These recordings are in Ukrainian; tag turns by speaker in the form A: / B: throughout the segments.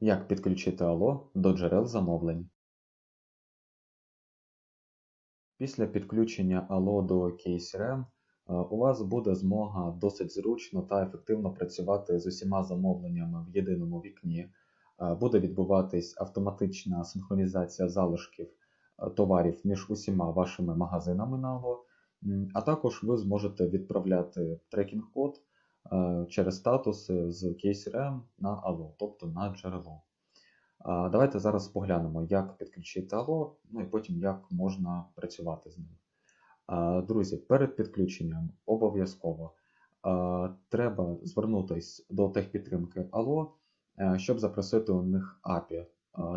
A: Як підключити Allo до джерел замовлень? Після підключення Allo до KCRM е, у вас буде змога досить зручно та ефективно працювати з усіма замовленнями в єдиному вікні. Е, Буде відбуватись автоматична синхронізація залишків е, товарів між усіма вашими магазинами на Allo, а також ви зможете відправляти трекінг-код через статуси з KCRM на Allo, тобто на джерело. Давайте зараз поглянемо, як підключити Allo, ну і потім як можна працювати з ним. Друзі, перед підключенням обов'язково треба звернутися до техпідтримки Allo, е, щоб запросити у них API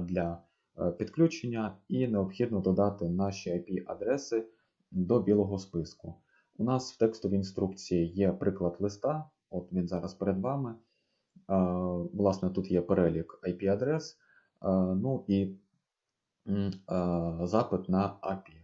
A: для е, підключення, і необхідно додати наші IP-адреси до білого списку. У нас в текстовій інструкції є приклад листа, от він зараз перед вами. Власне, тут є перелік IP-адрес. Е, Ну і е, запит на API.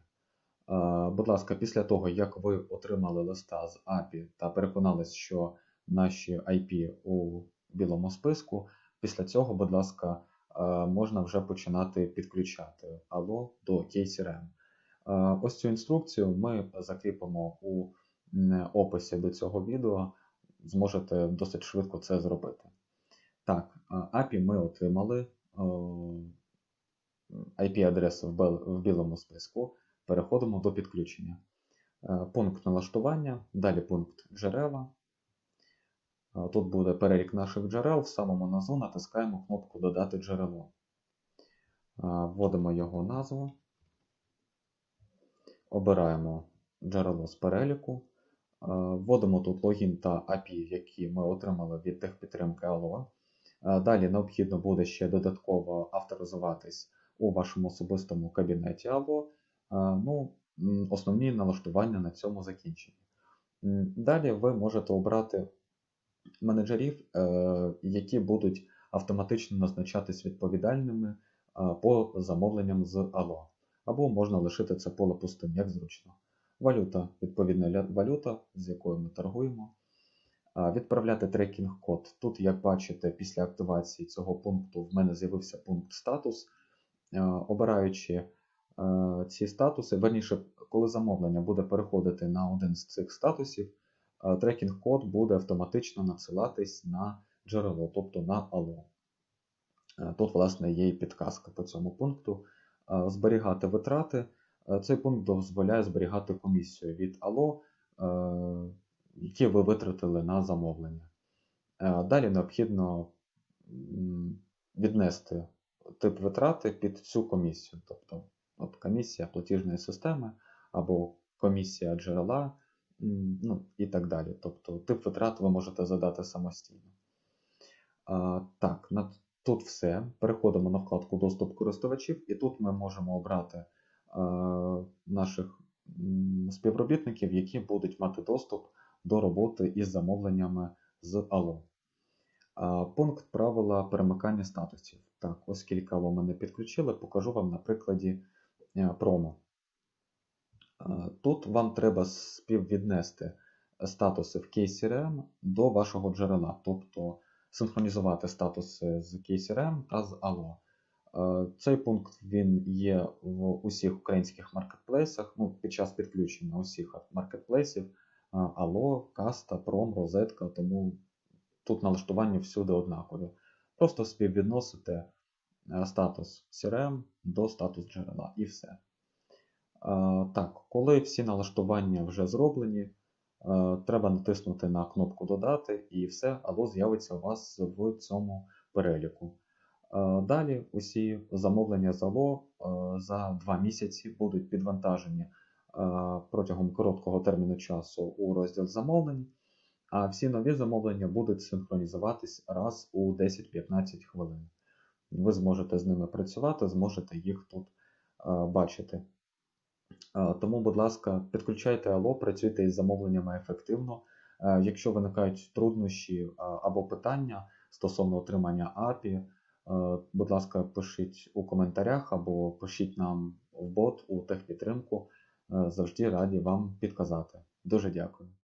A: Е, Будь ласка, після того, як ви отримали листа з API та переконались, що наші IP у білому списку, після цього, будь ласка, е, можна вже починати підключати Allo до KCRM. Е, Ось цю інструкцію ми закріпимо у описі до цього відео. Зможете досить швидко це зробити. Так, API ми отримали. IP-адресу в білому списку. Переходимо до підключення. Е, Пункт налаштування, далі пункт джерела. Е, Тут буде перелік наших джерел. В самому низу натискаємо кнопку Додати джерело. Е, Вводимо його назву. Обираємо джерело з переліку. Е, Вводимо тут логін та API, які ми отримали від техпідтримки Allo. Е, Далі необхідно буде ще додатково авторизуватись у вашому особистому кабінеті Allo. Е, Ну, основні налаштування на цьому закінчені. Далі ви можете обрати менеджерів, які будуть автоматично назначатись відповідальними по замовленням з Allo. Або можна лишити це поле пустим, як зручно. Валюта, відповідна валюта, з якою ми торгуємо. Відправляти трекінг-код. Тут, як бачите, після активації цього пункту в мене з'явився пункт статус. Обираючи е, ці статуси, верніше, коли замовлення буде переходити на один з цих статусів, е, трекінг-код буде автоматично надсилатись на джерело, тобто на Allo. Е, Тут, власне, є і підказка по цьому пункту. Зберігати витрати. Е, Цей пункт дозволяє зберігати комісію від Allo, е, які ви витратили на замовлення. Е, Далі необхідно віднести тип витрати під цю комісію. Тобто от комісія платіжної системи або комісія джерела, ну і так далі. Тобто тип витрат ви можете задати самостійно. Так, тут все. Переходимо на вкладку Доступ користувачів, і тут ми можемо обрати наших співробітників, які будуть мати доступ до роботи із замовленнями з Allo. А, Пункт правила перемикання статусів. Так, оскільки Allo ми не підключили, покажу вам на прикладі е, промо. Е, Тут вам треба співвіднести статуси в KCRM до вашого джерела, тобто синхронізувати статуси з KCRM та з Allo. Е, Цей пункт він є в усіх українських маркетплейсах, ну, під час підключення усіх маркетплейсів е, Allo, Каста, Prom, Розетка, тому тут налаштування всюди однакові. Просто співвідносите е, статус CRM до статус джерела і все. Е, Так, коли всі налаштування вже зроблені, е, треба натиснути на кнопку Додати і все, Allo з'явиться у вас в цьому переліку. Е, Далі усі замовлення з Allo е, за 2 місяці будуть підвантажені е, протягом короткого терміну часу у розділ замовлень, а всі нові замовлення будуть синхронізуватись раз у 10-15 хвилин. Ви зможете з ними працювати, зможете їх тут бачити. Тому, будь ласка, підключайте Allo, працюйте із замовленнями ефективно. Якщо виникають труднощі або питання стосовно отримання API, будь ласка, пишіть у коментарях або пишіть нам в бот у техпідтримку. Е, Завжди раді вам підказати. Дуже дякую.